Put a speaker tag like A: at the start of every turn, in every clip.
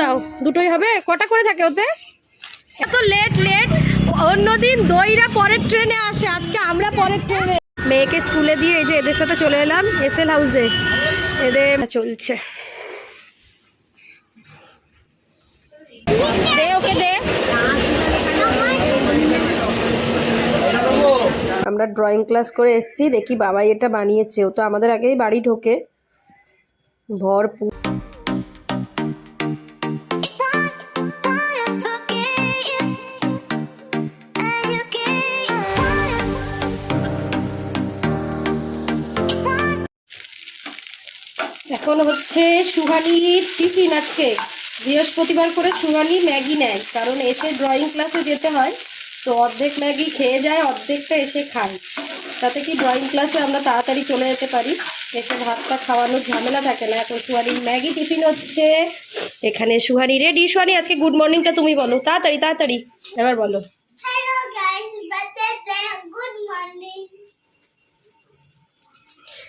A: দাও দুটোই হবে? কটা করে থাকে ওতে? এত লেট লেট অন্যদিন দইরা পরের ট্রেনে আসে আজকে আমরা পরের ট্রেনে মেয়েকে স্কুলে দিয়ে এই যে এদের সাথে চলে এলাম এসএল হাউসে এদের চলছে। দে ওকে দে। আমরা ড্রয়িং ক্লাস করে এসেছি দেখি বাবাই এটা বানিয়েছে। ও তো আমাদের আগেই বাড়ি ঢোকে। ভরপুর। এখন হচ্ছে সুহানির টিফিন আজকে। বৃহস্পতিবার করে সুহানি ম্যাগি নেয়, কারণ এসে ড্রয়িং ক্লাসে যেতে হয়, তো অর্ধেক ম্যাগি খেয়ে যায়, অর্ধেকটা এসে খায়। তাতে কি ড্রয়িং ক্লাসে আমরা তাড়াতাড়ি চলে যেতে পারি? এসে ভাতটা খাওয়ানোর ঝামেলা থাকে না, এখন সুহানির ম্যাগি টিফিন হচ্ছে। এখানে সুহানি রেডি সুহানি, আজকে গুড মর্নিংটা তুমি বলো। তাড়াতাড়ি তাড়াতাড়ি, এবার বলো।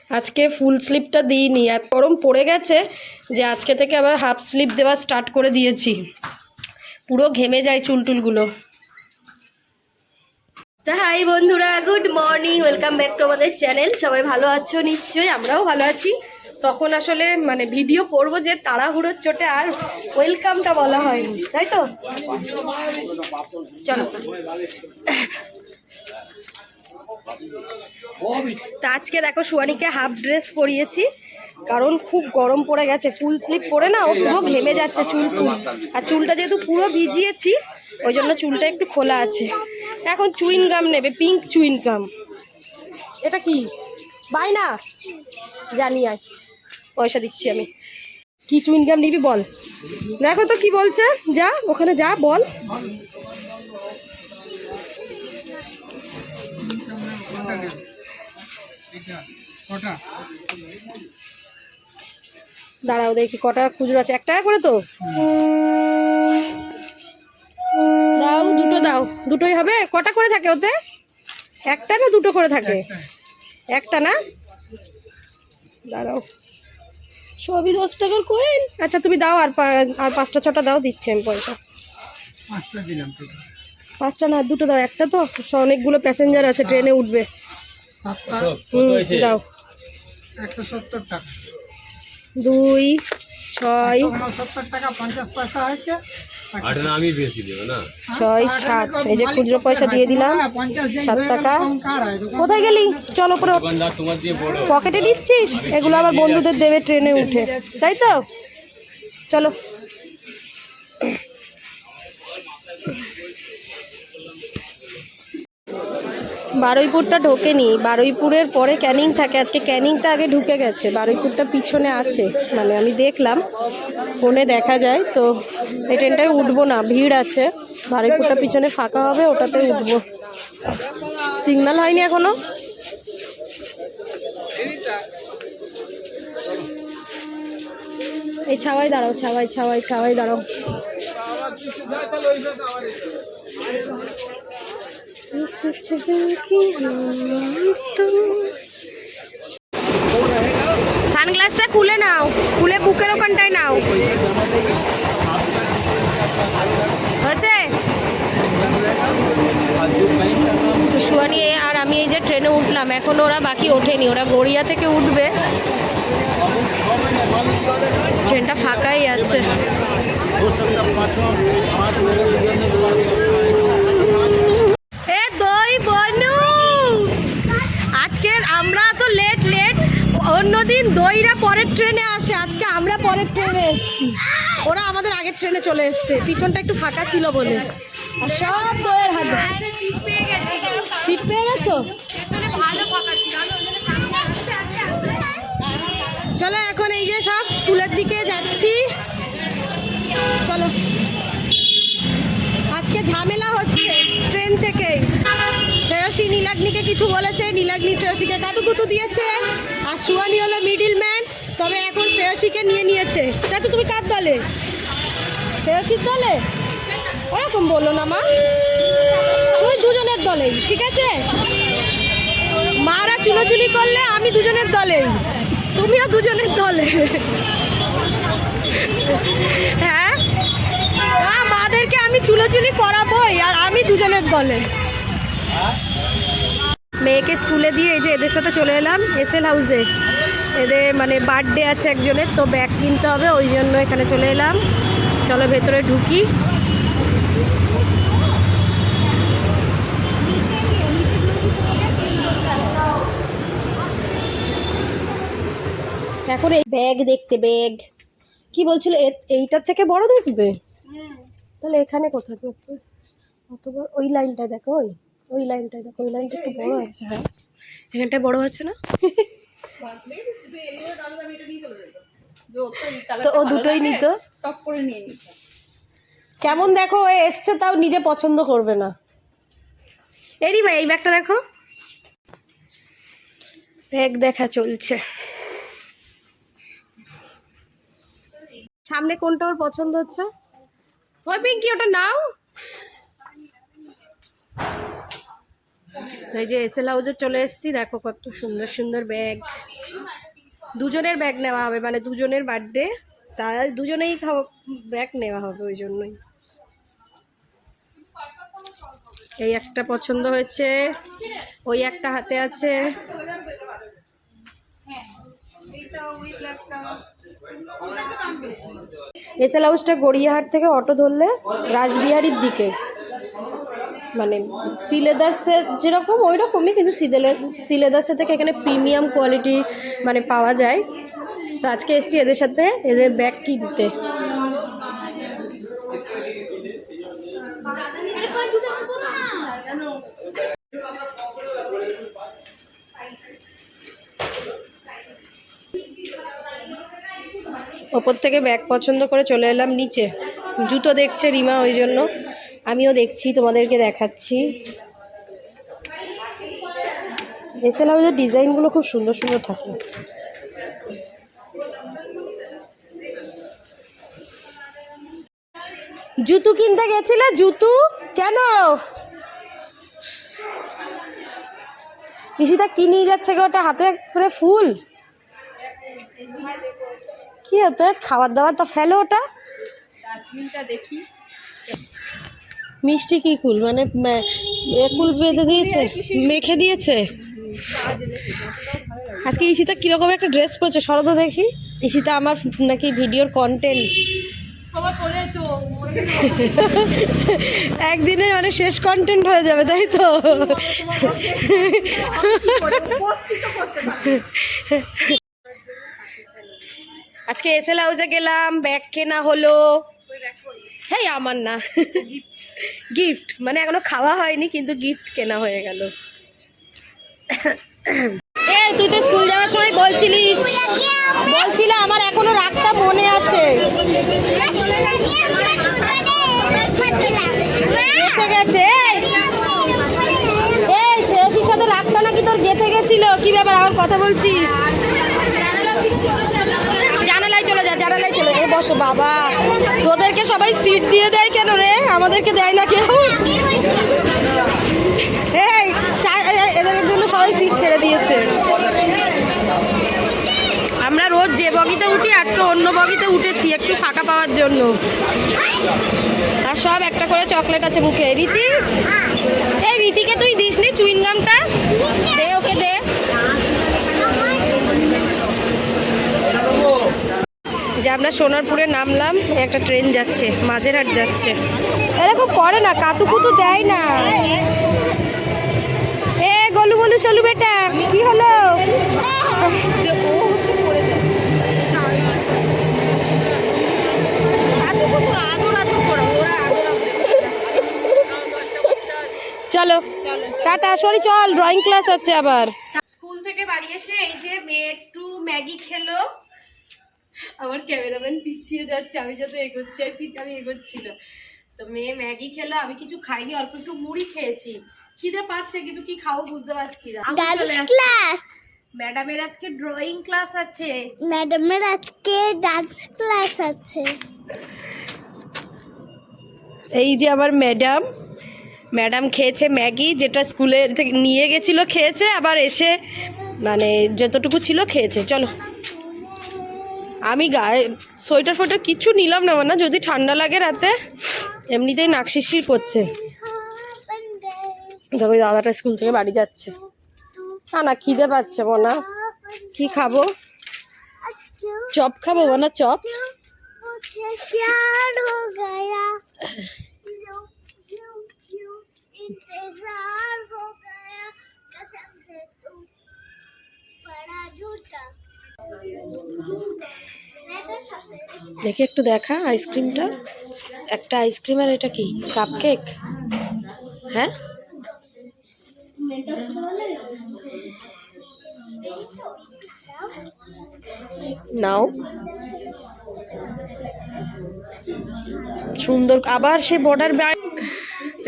A: আজকে ফুল স্লিপটা দিইনি। এত গরম পড়ে গেছে যে আজকে থেকে আবার হাফ স্লিপ দেওয়া স্টার্ট করে দিয়েছি। পুরো ঘেমে যায় চুলটুলগুলো। তা হাই বন্ধুরা good morning welcome back to আমাদের চ্যানেল সবাই ভালো আছো? নিশ্চয়ই আমরাও ভালো আছি। তখন আসলে মানে ভিডিও করব যে তাড়াহুড়োর চোটে আর ওয়েলকামটা বলা হয়নি, তাই তো? চলো। তা আজকে দেখো সুয়ানিকে হাফ ড্রেস পরিয়েছি, কারণ খুব গরম পড়ে গেছে, ফুল স্লিপ পরে না, ও পুরো ঘেমে যাচ্ছে চুল ফুল। আর চুলটা যেহেতু পুরো ভিজিয়েছি, ওই জন্য চুলটা একটু খোলা আছে। এখন চুইন গাম নেবে, পিঙ্ক চুইন গাম। এটা কি? বাই না? জানি আয়। পয়সা দিচ্ছি আমি। কি চুইন গাম নিবি বল? দেখো তো কি বলছে, যা, ওখানে যা, বল। দাঁড়াও দেখি কটা খুচরো আছে? এক টাকা করে তো? দাও দুটো দাও। দুটোই হবে? কটা করে থাকে ওতে? একটা না দুটো করে থাকে? একটা না? দাঁড়াও। সবই দশ টাকার কয়েন আচ্ছা তুমি দাও আর আর পাঁচটা ছটা দাও দিচ্ছি আমি পয়সা।
B: পাঁচটা দিলাম
A: পাঁচটা না দুটো দাও একটা তো? অনেকগুলো প্যাসেঞ্জার আছে ট্রেনে উঠবে। দাও।
B: একশো সত্তর টাকা।
A: দুই ছয়
B: উনসত্তর টাকা পঞ্চাশ পয়সা হয়েছে।
C: আমি বেশি দেবো না।
A: ছয় সাত। এই যে খুচরো পয়সা দিয়ে দিলাম সাত টাকা।
B: হয়?
A: কোথায় গেলি? চল ওপরে পকেটে নিচ্ছিস? এগুলো আবার বন্ধুদের দেবে ট্রেনে উঠে। তাই তো? চলো। বারুইপুরটা ঢোকেনি। বারুইপুরের পরে ক্যানিং থাকে। আজকে ক্যানিংটা আগে ঢুকে গেছে। বারুইপুরটা পিছনে আছে। মানে আমি দেখলাম। ফোনে দেখা যায়। তো এই ট্রেনটায় উঠবো না। ভিড় আছে। বারুইপুরটা পিছনে ফাঁকা হবে, ওটাতে উঠবো। সিগন্যাল হয়নি এখনও? এই ছাওয়াই দাঁড়াও ছাওয়াই ছাওয়াই ছাওয়াই দাঁড়াও। সানগ্লাসটা খুলে নাও, খুলে বুকের ওখানটায় নাও। হয়েছে? সুয়ানি আর আমি এই যে ট্রেনে উঠলাম, এখন ওরা বাকি ওঠেনি, ওরা গড়িয়া থেকে উঠবে। ট্রেনটা ফাঁকাই আছে এ দই বনু আজকে আমরা তো লেট লেট অন্যদিন দইরা পরের ট্রেনে আসে, আজকে আমরা পরের ট্রেনে এসেছি। ওরা আমাদের আগের ট্রেনে চলে এসছে, পিছনটা একটু ফাঁকা ছিল বলে। সব দইয়ের হাত। সিট পেয়ে গেছো? চলো এখন এই যে সব স্কুলের দিকে যাচ্ছি। চলো। আজকে ঝামেলা হচ্ছে ট্রেন থেকে। শ্রেয়সী, নীলাগ্নিকে কিছু বলেছে। নীলাগ্নি শ্রেয়সীকে কাতুকুতু দিয়েছে। আর সুয়ানি হলো মিডিল ম্যান তবে এখন শ্রেয়সীকে নিয়ে নিয়েছে। তাই তো তুমি কার দলে? শ্রেয়সীর দলে? ওরকম বলল না, মা। তুমি দুজনের দলেই, ঠিক আছে? মারা চুলোচুলি করলে আমি দুজনের দলেই। তুমিও দুজনের দলে। হ্যাঁ? মাদেরকে আমি চুলোচুলি করাবোই, আর আমি দুজনের দলে। মেয়েকে স্কুলে দিয়ে এই যে এদের সাথে চলে এলাম এসএল হাউসে। এদের মানে বার্থডে আছে একজনের তো ব্যাগ কিনতে হবে ওই জন্য এখানে চলে এলাম। চলো ভেতরে ঢুকি। এখন এই ব্যাগ দেখতে ব্যাগ কি বলছিল এইটার থেকে বড় দেখবে? তাহলে এখানে কোথায় দেখবে? অত বড় ওই লাইনটা দেখো ওই ওই লাইনটা দেখো ওই লাইনটা একটু বড় আছে। হ্যাঁ এখানটায় বড় আছে না? তো ও দুটোই নিত? কেমন দেখো ও এসছে তাও নিজে পছন্দ করবে না। এরই ভাই এই ব্যাগটা দেখো। ব্যাগ দেখা চলছে। সামনে কোনটা ওর পছন্দ হচ্ছে? ওই পিঙ্কি ওটা নাও। তো এই যে এসএল হাউসে চলে এসেছি, দেখো কত সুন্দর সুন্দর ব্যাগ দুজনের ব্যাগ নেওয়া হবে মানে দুজনের বার্থডে তারা দুজনেই খাওয়া ব্যাগ নেওয়া হবে ওই জন্যই। এই একটা পছন্দ হয়েছে, ওই একটা হাতে আছে। এসএল হাউসটা গড়িয়াহাট থেকে অটো ধরলে রাসবিহারির দিকে। মানে সিলেদার্সের যেরকম ওই রকমই কিন্তু সিলেদার সিলেদার্সের থেকে এখানে প্রিমিয়াম কোয়ালিটি মানে পাওয়া যায়। তো আজকে এসছি এদের সাথে, এদের ব্যাগ কিনতে। ওপর থেকে ব্যাগ পছন্দ করে চলে এলাম নিচে। জুতো দেখছে রিমা ওই জন্য। আমিও দেখছি, তোমাদেরকে দেখাচ্ছি। এসএল হাউসের ডিজাইনগুলো খুব সুন্দর সুন্দর থাকে। জুতো কিনতে গেছিলে? জুতো? কেন? পিসিটা কি নিয়ে যাচ্ছে গো? ওটা হাতে করে ফুল। কি হতো খাবার দাবার তো ফেলো ওটা। মিষ্টি কি কুল? মানে কুল বেঁধে দিয়েছে? মেখে দিয়েছে? আজকে ঈশিতা কীরকম একটা ড্রেস পরেছে সরদ দেখি। ঈশিতা আমার নাকি ভিডিওর কন্টেন্ট একদিনে মানে শেষ কন্টেন্ট হয়ে যাবে, তাই তো? আজকে এসএল হাউসে গেলাম, ব্যাগ কেনা হলো। হ্যাঁ আমার না। গিফট মানে এখনও খাওয়া হয়নি, কিন্তু গিফট কেনা হয়ে গেল। তুই তো স্কুল যাওয়ার সময় বলছিলিস। বলছিল আমার এখনও রাগটা মনে আছে। সাথে রাগটা নাকি তোর গেথে গেছিল? কি ব্যাপার আবার কথা বলছিস? এ বসো বাবা। তোদেরকে সবাই সিট দিয়ে দেয় কেন রে? আমাদেরকে দেয় না কেউ? এই এদের জন্য সবাই সিট ছেড়ে দিয়েছে। আমরা রোজ যে বগিতে উঠি, আজকে অন্য বগিতে উঠেছি একটু ফাঁকা পাওয়ার জন্য। আর সব একটা করে চকলেট আছে মুখে। রীতি? এই রীতিকে তুই দিস দিসনি চুইনগামটা? দে ওকে দে যে আমরা সোনারপুরে নামলাম একটা ট্রেন যাচ্ছে মাঝেরহাট যাচ্ছে। এরকম করে না কাতুকুতু দেয় না। এ গলু বলু চলু বেটা কি হলো। চলো টাটা সরি চল ড্রয়িং ক্লাস আছে আবার। স্কুল থেকে বাড়ি এসে এই যে মেয়ে একটু ম্যাগি খেলো। আমার ক্যামেরাম্যান পিছিয়ে যাচ্ছে আমি যাতে এগোচ্ছি আর আমি এগোচ্ছি না। তো মেয়ে ম্যাগি খেলো আমি কিছু খাইনি অল্প একটু মুড়ি খেয়েছি। খিদে পাচ্ছে কিন্তু কি খাও বুঝতে পারছি না।
D: ক্লাস।
A: ম্যাডামের আজকে ড্রয়িং ক্লাস আছে।
D: ম্যাডামের আজকে ডান্স ক্লাস আছে।
A: এই যে আমার ম্যাডাম ম্যাডাম খেয়েছে ম্যাগি যেটা স্কুলে থেকে নিয়ে গেছিল খেয়েছে আবার এসে মানে যতটুকু ছিল খেয়েছে। চলো। আমি গায়ে সোয়েটার ফোয়েটার কিছু নিলাম না না যদি ঠান্ডা লাগে রাতে এমনিতেই নাক শিরশির করছে
D: बन गए
A: তবে দাদাটা স্কুল থেকে বাড়ি যাচ্ছে না না খিদে পাচ্ছে মনা কি খাবো
D: आज क्यों
A: চপ খাবো মনা চপ
D: मुझे प्यार
A: দেখি একটু দেখা আইসক্রিমটা। একটা আইসক্রিম আর এটা কি? কাপ কেক হ্যাঁ? নাও। সুন্দর, আবার সে বর্ডার ব্যাগ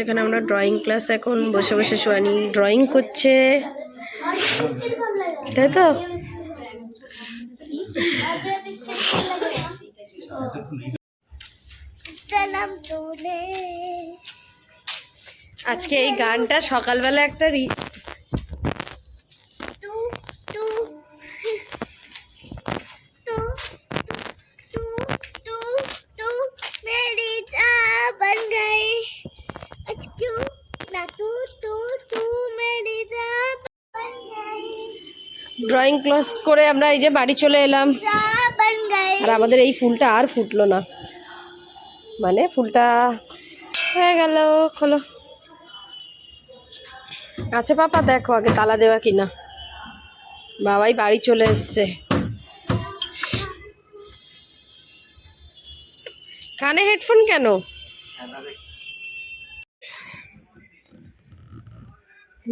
A: এখানে আমরা ড্রয়িং ক্লাস এখন বসে বসে সোয়ানি ড্রয়িং করছে। তাই তো? আজকে এই গানটা সকালবেলা একটা ড্রয়িং ক্লাস করে আমরা এই যে বাড়ি চলে এলাম। আর আমাদের এই ফুলটা আর ফুটলো না। মানে ফুলটা হয়ে গেল, খোলো। আচ্ছা পাপা, দেখো আগে তালা দেওয়া কিনা। বাবাই বাড়ি চলে এসছে। কানে হেডফোন কেন?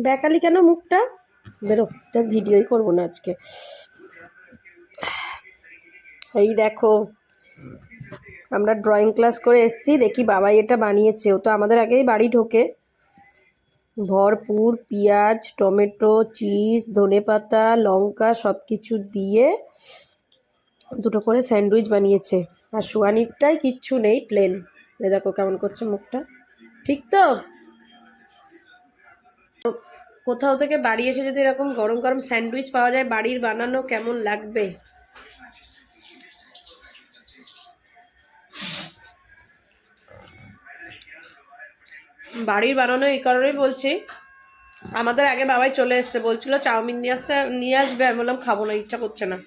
A: বেকালি কেন মুখটা? বেরো, তোর ভিডিওই করব না আজকে। এই দেখো, আমরা ড্রয়িং ক্লাস করে এসেছি, দেখি বাবাই এটা বানিয়েছে। ও তো আমাদের আগেই বাড়ি ঢোকে। ভরপুর পেঁয়াজ, টমেটো, চিজ ধনেপাতা লঙ্কা সব কিছু দিয়ে দুটো করে স্যান্ডউইচ বানিয়েছে। আর সোয়ানিরটাই কিচ্ছু নেই প্লেন এ দেখো কেমন করছে মুখটা। ঠিক তো? কোথাও থেকে বাড়ি এসে যদি এরকম গরম গরম স্যান্ডউইচ পাওয়া যায়, বাড়ির বানানো কেমন লাগবে? বাড়ির বানানো এই কারণেই বলছি। আমাদের আগে বাবাই চলে এসছে, বলছিল চাউমিন নিয়ে আসতে, নিয়ে আসবে। আমি বললাম, খাব না, ইচ্ছা করছে না।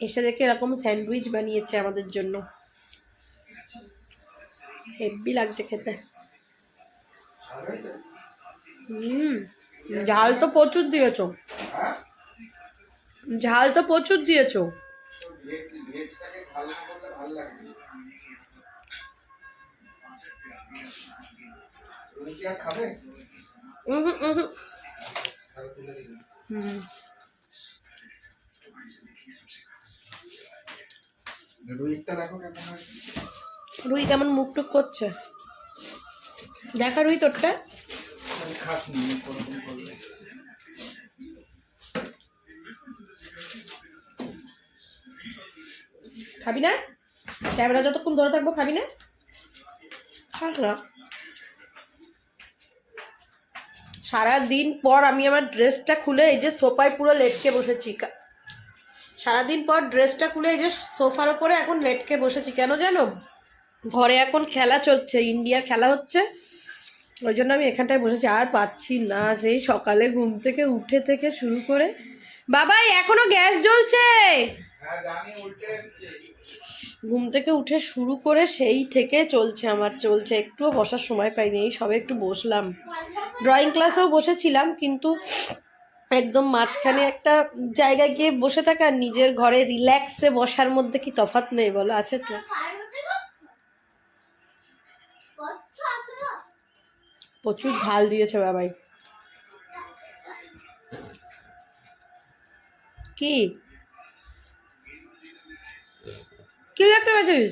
A: এসে দেখে এরকম স্যান্ডউইচ বানিয়েছে আমাদের জন্য। হেভি লাগছে খেতে। হুম, ঝাল তো প্রচুর দিয়েছ। ঝাল তো প্রচুর দিয়েছ। হুম। রুই কেমন মুখ টুক করছে। দেখা রুই তোরটা। খাবি না? ক্যামেরা যতক্ষণ ধরে থাকব খাবি না? খাস না সারা দিন পর আমি আমার ড্রেসটা খুলে এই যে সোফায় পুরো লেটকে বসেছি। সারাদিন পর ড্রেসটা খুলে এই যে সোফার ওপরে এখন লেটকে বসেছি। কেন জানো? ঘরে এখন খেলা চলছে ইন্ডিয়ার খেলা হচ্ছে। ওই জন্য আমি এখানটায় বসেছি। আর পাচ্ছি না সেই সকালে ঘুম থেকে উঠে থেকে শুরু করে। বাবাই, এখনও গ্যাস জ্বলছে? ঘুম থেকে উঠে শুরু করে সেই থেকে চলছে আমার, চলছে। একটুও বসার সময় পাইনি, এই সবে একটু বসলাম। ড্রয়িং ক্লাসেও বসেছিলাম, কিন্তু একদম মাঝখানে একটা জায়গায় গিয়ে বসে থাকা নিজের ঘরে রিল্যাক্সে বসার মধ্যে কি তফাৎ নেই বলো? আছে তো? প্রচুর ঝাল দিয়েছে বাবাই। কি? কি দেখতে পেয়েছিস